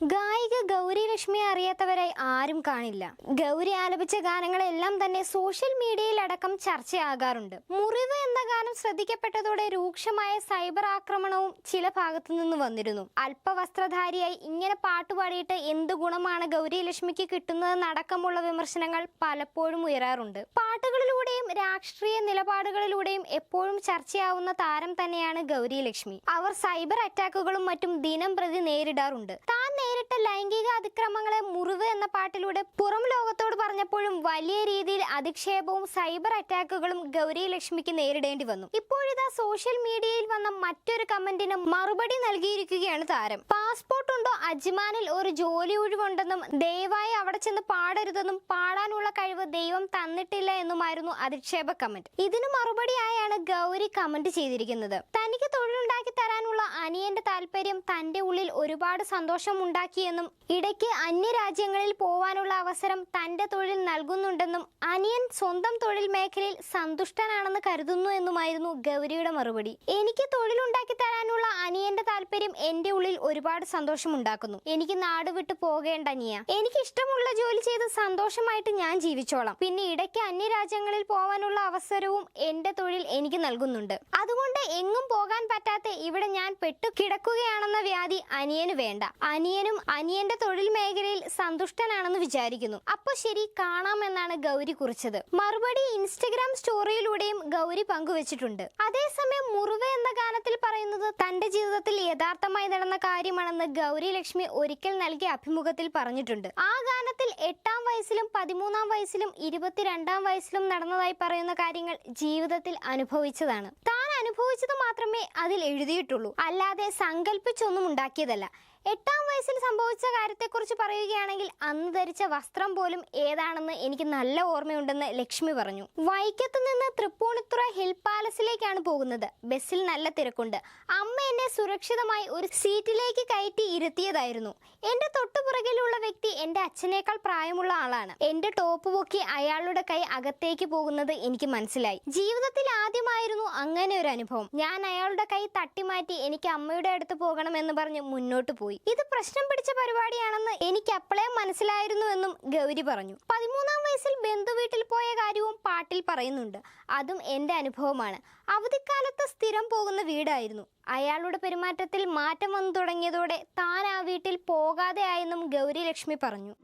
ഗായിക ഗൗരി ലക്ഷ്മിയെ അറിയാത്തവരായി ആരും കാണില്ല. ഗൗരി ആലപിച്ച ഗാനങ്ങളെല്ലാം തന്നെ സോഷ്യൽ മീഡിയയിലടക്കം ചർച്ചയാകാറുണ്ട്. മുറിവ് എന്ന ഗാനം ശ്രദ്ധിക്കപ്പെട്ടതോടെ രൂക്ഷമായ സൈബർ ആക്രമണവും ചില ഭാഗത്തു നിന്ന് വന്നിരുന്നു. അല്പവസ്ത്രധാരിയായി ഇങ്ങനെ പാട്ടുപാടിയിട്ട് എന്ത് ഗുണമാണ് ഗൗരി ലക്ഷ്മിക്ക് കിട്ടുന്നതെന്നടക്കമുള്ള വിമർശനങ്ങൾ പലപ്പോഴും ഉയരാറുണ്ട്. പാട്ടുകളിലൂടെയും രാഷ്ട്രീയ നിലപാടുകളിലൂടെയും എപ്പോഴും ചർച്ചയാവുന്ന താരം തന്നെയാണ് ഗൗരി ലക്ഷ്മി അവർ സൈബർ അറ്റാക്കുകളും മറ്റും ദിനം പ്രതി നേരിടാറുണ്ട്. താൻ നേരിട്ട ലൈംഗിക അതിക്രമങ്ങളെ മുറിവ് എന്ന പാട്ടിലൂടെ പുറം ലോകത്തോട് പറഞ്ഞപ്പോഴും വലിയ രീതിയിൽ അധിക്ഷേപവും സൈബർ അറ്റാക്കുകളും ഗൗരി ലക്ഷ്മിക്ക് നേരിടേണ്ടി വന്നു. ഇപ്പോഴിതാ സോഷ്യൽ മീഡിയയിൽ വന്ന മറ്റൊരു കമന്റിന് മറുപടി നൽകിയിരിക്കുകയാണ് താരം. പാസ്പോർട്ട് ഉണ്ടോ അജ്മാനിൽ ഒരു ജോലി ഒഴിവുണ്ടെന്നും ദയവായി അവിടെ ചെന്ന് പാടരുതെന്നും പാടാനുള്ള കഴിവ് ദൈവം തന്നിട്ടില്ല എന്നുമായിരുന്നു അധിക്ഷേപ കമന്റ്. ഇതിനു മറുപടിയായാണ് ഗൗരി കമന്റ് ചെയ്തിരിക്കുന്നത്. തനിക്ക് തൊഴിലുണ്ടാക്കി തരാനുള്ള അനിയന്റെ താല്പര്യം തന്റെ ഉള്ളിൽ ഒരുപാട് സന്തോഷം ഉണ്ടാക്കിയെന്നും ഇടയ്ക്ക് അന്യരാജ്യങ്ങളിൽ പോവാനുള്ള അവസരം തന്റെ തൊഴിൽ നൽകുന്നുണ്ടെന്നും അനിയൻ സ്വന്തം തൊഴിൽ മേഖലയിൽ സന്തുഷ്ടനാണെന്ന് കരുതുന്നു എന്നുമായിരുന്നു ഗൗരിയുടെ മറുപടി. എനിക്ക് തൊഴിലുണ്ടാക്കി തരാനുള്ള അനിയന്റെ താല്പര്യം എന്റെ ഉള്ളിൽ ഒരുപാട് സന്തോഷം ഉണ്ടാക്കുന്നു എനിക്ക് നാട് വിട്ട് പോകേണ്ട അനിയ. എനിക്ക് ഇഷ്ടമുള്ള ജോലി ചെയ്ത് സന്തോഷമായിട്ട് ഞാൻ ജീവിച്ചോളാം. പിന്നെ ഇടയ്ക്ക് അന്യരാജ്യങ്ങളിൽ പോവാനുള്ള അവസരവും എന്റെ തൊഴിൽ എനിക്ക് നൽകുന്നുണ്ട്. അതുകൊണ്ട് എങ്ങും പോകാൻ പറ്റാത്ത ഇവിടെ ഞാൻ പെട്ടു കിടക്കുകയാണെന്ന വ്യാധി അനിയന് വേണ്ട. അനിയനും അനിയന്റെ തൊഴിൽ മേഖലയിൽ സന്തുഷ്ടനാണെന്ന് വിചാരിക്കുന്നു. അപ്പൊ ശരി കാണാമെന്നാണ് ഗൗരി കുറിച്ചത്. മറുപടി ഇൻസ്റ്റഗ്രാം സ്റ്റോറിയിലൂടെയും ഗൗരി പങ്കുവച്ചിട്ടുണ്ട്. അതേസമയം മുറിവ് എന്ന ഗാനത്തിൽ പറയുന്നത് തന്റെ ജീവിതത്തിൽ യഥാർത്ഥമായി നടന്ന കാര്യമാണെന്ന് ഗൗരി ലക്ഷ്മി ഒരിക്കൽ നൽകിയ അഭിമുഖത്തിൽ പറഞ്ഞിട്ടുണ്ട്. ആ ഗാനത്തിൽ എട്ടാം വയസ്സിലും പതിമൂന്നാം വയസ്സിലും ഇരുപത്തിരണ്ടാം വയസ്സിലും നടന്നതായി പറയുന്ന കാര്യങ്ങൾ ജീവിതത്തിൽ അനുഭവിച്ചതാണ്. താൻ അനുഭവിച്ചത് മാത്രമേ അതിൽ എഴുതിയിട്ടുള്ളൂ. അല്ലാതെ സങ്കല്പിച്ചൊന്നും ഉണ്ടാക്കിയതല്ല. എട്ടാം വയസ്സിൽ സംഭവിച്ച കാര്യത്തെക്കുറിച്ച് പറയുകയാണെങ്കിൽ അന്ന് ധരിച്ച വസ്ത്രം പോലും ഏതാണെന്ന് എനിക്ക് നല്ല ഓർമ്മയുണ്ടെന്ന് ലക്ഷ്മി പറഞ്ഞു. വൈക്കത്ത് നിന്ന് തൃപ്പൂണിത്തുറ ഹിൽ പാലസിലേക്കാണ് പോകുന്നത്. ബസ്സിൽ നല്ല തിരക്കുണ്ട്. അമ്മ എന്നെ സുരക്ഷിതമായി ഒരു സീറ്റിലേക്ക് കയറ്റി ഇരുത്തിയതായിരുന്നു. എന്റെ തൊട്ടുപുറകിലുള്ള വ്യക്തി എന്റെ അച്ഛനേക്കാൾ പ്രായമുള്ള ആളാണ്. എന്റെ ടോപ്പ് പൊക്കി അയാളുടെ കൈ അകത്തേക്ക് പോകുന്നത് എനിക്ക് മനസ്സിലായി. ജീവിതത്തിൽ ആദ്യമായിരുന്നു അങ്ങനെ ഒരു അനുഭവം. ഞാൻ അയാളുടെ കൈ തട്ടിമാറ്റി എനിക്ക് അമ്മയുടെ അടുത്ത് പോകണമെന്ന് പറഞ്ഞ് മുന്നോട്ട് പോയി. ഇത് പ്രശ്നം പിടിച്ച പരിപാടിയാണെന്ന് എനിക്ക് അപ്പോഴേ മനസ്സിലായിരുന്നു എന്നും ഗൗരി പറഞ്ഞു. പതിമൂന്നാം വയസ്സിൽ ബന്ധു വീട്ടിൽ പോയ കാര്യവും പാട്ടിൽ പറയുന്നുണ്ട്. അതും എന്റെ അനുഭവമാണ്. അവധിക്കാലത്ത് സ്ഥിരം പോകുന്ന വീടായിരുന്നു. അയാളുടെ പെരുമാറ്റത്തിൽ മാറ്റം വന്നു തുടങ്ങിയതോടെ താൻ ആ വീട്ടിൽ പോകാതെ ആയെന്നും ഗൗരി ലക്ഷ്മി പറഞ്ഞു.